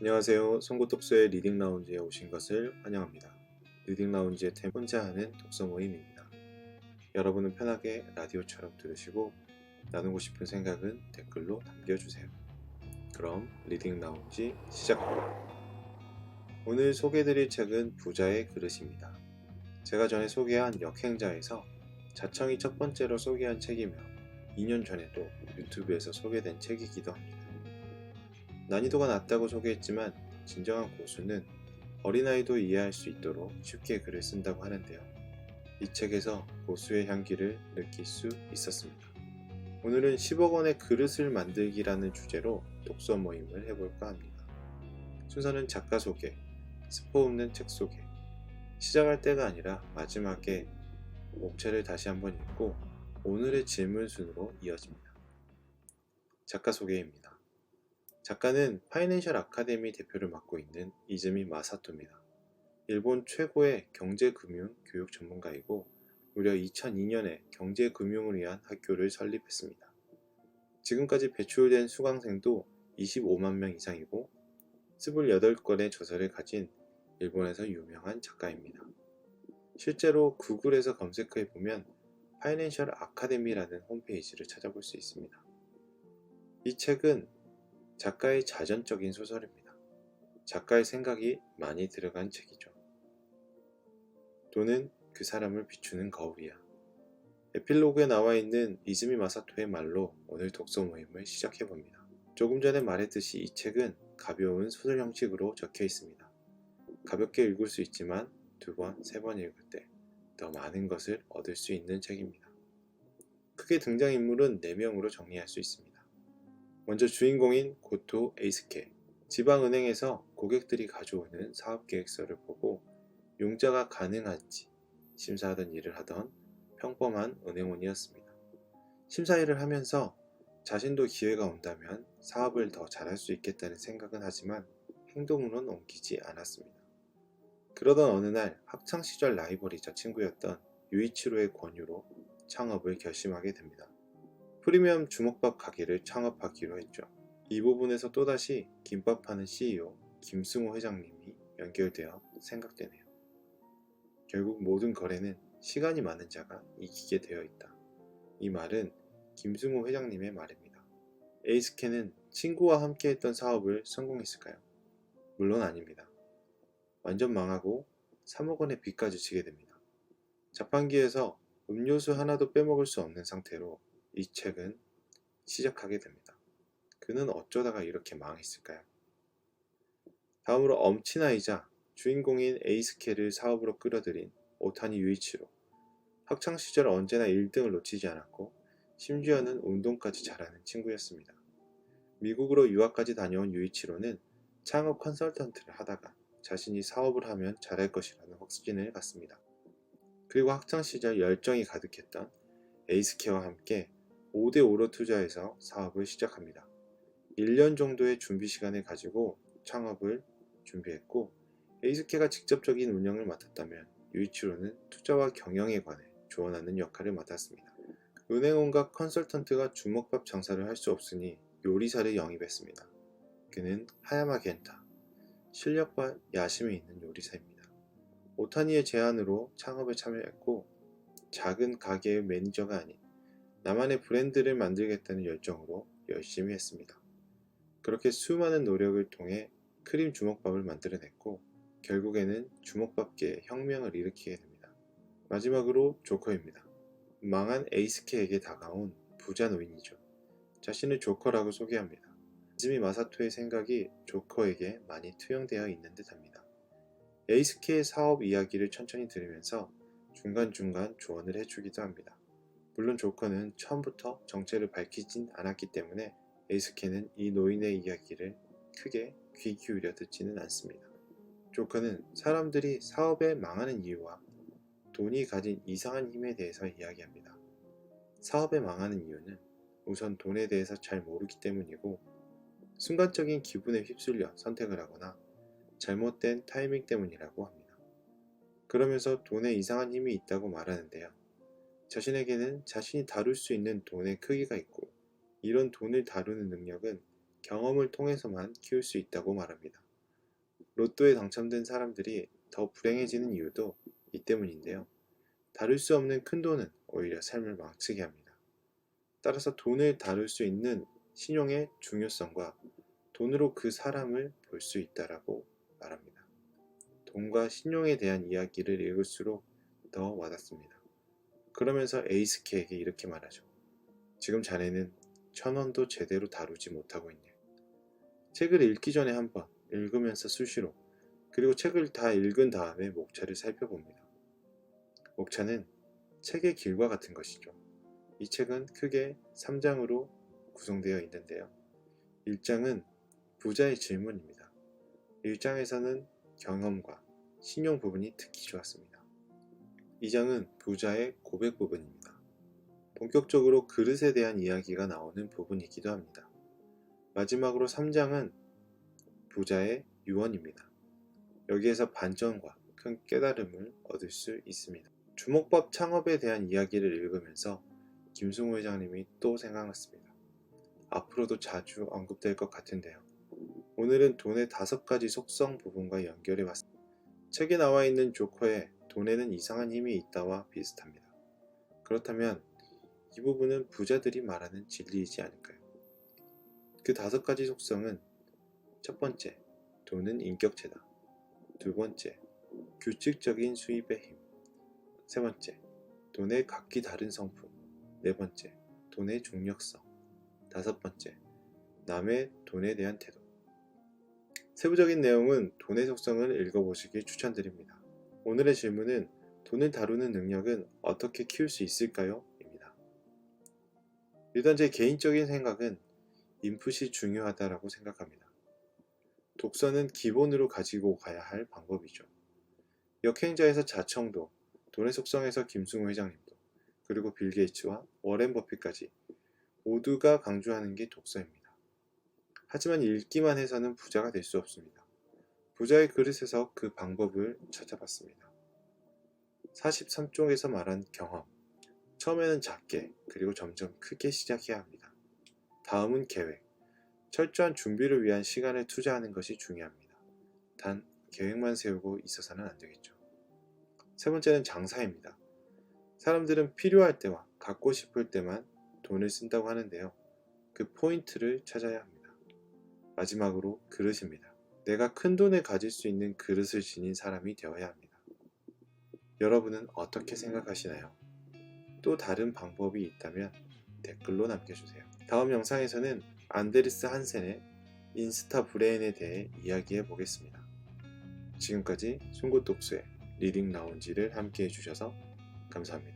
안녕하세요. 송구독서의 리딩 라운지에 오신 것을 환영합니다. 리딩 라운지의 템 혼자 하는 독서 모임입니다. 여러분은 편하게 라디오처럼 들으시고 나누고 싶은 생각은 댓글로 남겨주세요. 그럼 리딩 라운지 시작합니다. 오늘 소개해드릴 책은 부자의 그릇입니다. 제가 전에 소개한 역행자에서 자청이 첫 번째로 소개한 책이며 2년 전에도 유튜브에서 소개된 책이기도 합니다. 난이도가 낮다고 소개했지만 진정한 고수는 어린아이도 이해할 수 있도록 쉽게 글을 쓴다고 하는데요. 이 책에서 고수의 향기를 느낄 수 있었습니다. 오늘은 10억 원의 그릇을 만들기라는 주제로 독서 모임을 해볼까 합니다. 순서는 작가 소개, 스포 없는 책 소개, 시작할 때가 아니라 마지막에 목차를 다시 한번 읽고 오늘의 질문 순으로 이어집니다. 작가 소개입니다. 작가는 파이낸셜 아카데미 대표를 맡고 있는 이즈미 마사토입니다. 일본 최고의 경제금융 교육 전문가이고 무려 2002년에 경제금융을 위한 학교를 설립했습니다. 지금까지 배출된 수강생도 25만 명 이상이고 28권의 저서를 가진 일본에서 유명한 작가입니다. 실제로 구글에서 검색해 보면 파이낸셜 아카데미라는 홈페이지를 찾아볼 수 있습니다. 이 책은 작가의 자전적인 소설입니다. 작가의 생각이 많이 들어간 책이죠. 돈은 그 사람을 비추는 거울이야. 에필로그에 나와 있는 이즈미 마사토의 말로 오늘 독서 모임을 시작해 봅니다. 조금 전에 말했듯이 이 책은 가벼운 소설 형식으로 적혀 있습니다. 가볍게 읽을 수 있지만 두 번, 세 번 읽을 때 더 많은 것을 얻을 수 있는 책입니다. 크게 등장인물은 4명으로 정리할 수 있습니다. 먼저 주인공인 고토 에이스케. 지방은행에서 고객들이 가져오는 사업계획서를 보고 융자가 가능한지 심사하던 일을 하던 평범한 은행원이었습니다. 심사 일을 하면서 자신도 기회가 온다면 사업을 더 잘할 수 있겠다는 생각은 하지만 행동으로는 옮기지 않았습니다. 그러던 어느 날 학창시절 라이벌이자 친구였던 유이치로의 권유로 창업을 결심하게 됩니다. 프리미엄 주먹밥 가게를 창업하기로 했죠. 이 부분에서 또다시 김밥 파는 CEO 김승호 회장님이 연결되어 생각되네요. 결국 모든 거래는 시간이 많은 자가 이기게 되어 있다. 이 말은 김승호 회장님의 말입니다. 에이스케는 친구와 함께 했던 사업을 성공했을까요? 물론 아닙니다. 완전 망하고 3억 원의 빚까지 지게 됩니다. 자판기에서 음료수 하나도 빼먹을 수 없는 상태로 이 책은 시작하게 됩니다. 그는 어쩌다가 이렇게 망했을까요? 다음으로 엄친아이자 주인공인 에이스케를 사업으로 끌어들인 오타니 유이치로. 학창시절 언제나 1등을 놓치지 않았고 심지어는 운동까지 잘하는 친구였습니다. 미국으로 유학까지 다녀온 유이치로는 창업 컨설턴트를 하다가 자신이 사업을 하면 잘할 것이라는 확신을 갖습니다. 그리고 학창시절 열정이 가득했던 에이스케와 함께 5대5로 투자해서 사업을 시작합니다. 1년 정도의 준비 시간을 가지고 창업을 준비했고 에이스케가 직접적인 운영을 맡았다면 유이치로는 투자와 경영에 관해 조언하는 역할을 맡았습니다. 은행원과 컨설턴트가 주먹밥 장사를 할 수 없으니 요리사를 영입했습니다. 그는 하야마 겐타, 실력과 야심이 있는 요리사입니다. 오타니의 제안으로 창업에 참여했고 작은 가게의 매니저가 아닌 나만의 브랜드를 만들겠다는 열정으로 열심히 했습니다. 그렇게 수많은 노력을 통해 크림 주먹밥을 만들어냈고 결국에는 주먹밥계의 혁명을 일으키게 됩니다. 마지막으로 조커입니다. 망한 에이스케에게 다가온 부자 노인이죠. 자신을 조커라고 소개합니다. 이즈미 마사토의 생각이 조커에게 많이 투영되어 있는 듯 합니다. 에이스케의 사업 이야기를 천천히 들으면서 중간중간 조언을 해주기도 합니다. 물론 조커는 처음부터 정체를 밝히진 않았기 때문에 에이스케는 이 노인의 이야기를 크게 귀 기울여 듣지는 않습니다. 조커는 사람들이 사업에 망하는 이유와 돈이 가진 이상한 힘에 대해서 이야기합니다. 사업에 망하는 이유는 우선 돈에 대해서 잘 모르기 때문이고 순간적인 기분에 휩쓸려 선택을 하거나 잘못된 타이밍 때문이라고 합니다. 그러면서 돈에 이상한 힘이 있다고 말하는데요. 자신에게는 자신이 다룰 수 있는 돈의 크기가 있고 이런 돈을 다루는 능력은 경험을 통해서만 키울 수 있다고 말합니다. 로또에 당첨된 사람들이 더 불행해지는 이유도 이 때문인데요. 다룰 수 없는 큰 돈은 오히려 삶을 망치게 합니다. 따라서 돈을 다룰 수 있는 신용의 중요성과 돈으로 그 사람을 볼 수 있다라고 말합니다. 돈과 신용에 대한 이야기를 읽을수록 더 와닿습니다. 그러면서 에이스케에게 이렇게 말하죠. 지금 자네는 천 원도 제대로 다루지 못하고 있네. 책을 읽기 전에 한 번 읽으면서 수시로 그리고 책을 다 읽은 다음에 목차를 살펴봅니다. 목차는 책의 길과 같은 것이죠. 이 책은 크게 3장으로 구성되어 있는데요. 1장은 부자의 질문입니다. 1장에서는 경험과 신용 부분이 특히 좋았습니다. 2장은 부자의 고백 부분입니다. 본격적으로 그릇에 대한 이야기가 나오는 부분이기도 합니다. 마지막으로 3장은 부자의 유언입니다. 여기에서 반전과 큰 깨달음을 얻을 수 있습니다. 주먹밥 창업에 대한 이야기를 읽으면서 김승우 회장님이 또 생각났습니다. 앞으로도 자주 언급될 것 같은데요. 오늘은 돈의 다섯 가지 속성 부분과 연결해 봤습니다. 책에 나와 있는 조커에 돈에는 이상한 힘이 있다와 비슷합니다. 그렇다면 이 부분은 부자들이 말하는 진리이지 않을까요? 그 다섯 가지 속성은 첫 번째, 돈은 인격체다. 두 번째, 규칙적인 수입의 힘. 세 번째, 돈의 각기 다른 성품. 네 번째, 돈의 중력성. 다섯 번째, 남의 돈에 대한 태도. 세부적인 내용은 돈의 속성을 읽어보시길 추천드립니다. 오늘의 질문은 돈을 다루는 능력은 어떻게 키울 수 있을까요? 입니다. 일단 제 개인적인 생각은 인풋이 중요하다라고 생각합니다. 독서는 기본으로 가지고 가야 할 방법이죠. 역행자에서 자청도, 돈의 속성에서 김승우 회장님도, 그리고 빌 게이츠와 워렌 버핏까지 모두가 강조하는 게 독서입니다. 하지만 읽기만 해서는 부자가 될 수 없습니다. 부자의 그릇에서 그 방법을 찾아봤습니다. 43쪽에서 말한 경험. 처음에는 작게, 그리고 점점 크게 시작해야 합니다. 다음은 계획. 철저한 준비를 위한 시간을 투자하는 것이 중요합니다. 단, 계획만 세우고 있어서는 안 되겠죠. 세 번째는 장사입니다. 사람들은 필요할 때와 갖고 싶을 때만 돈을 쓴다고 하는데요. 그 포인트를 찾아야 합니다. 마지막으로 그릇입니다. 내가 큰 돈을 가질 수 있는 그릇을 지닌 사람이 되어야 합니다. 여러분은 어떻게 생각하시나요? 또 다른 방법이 있다면 댓글로 남겨주세요. 다음 영상에서는 안데르스 한센의 인스타 브레인에 대해 이야기해 보겠습니다. 지금까지 송곳독수의 리딩 라운지를 함께 해주셔서 감사합니다.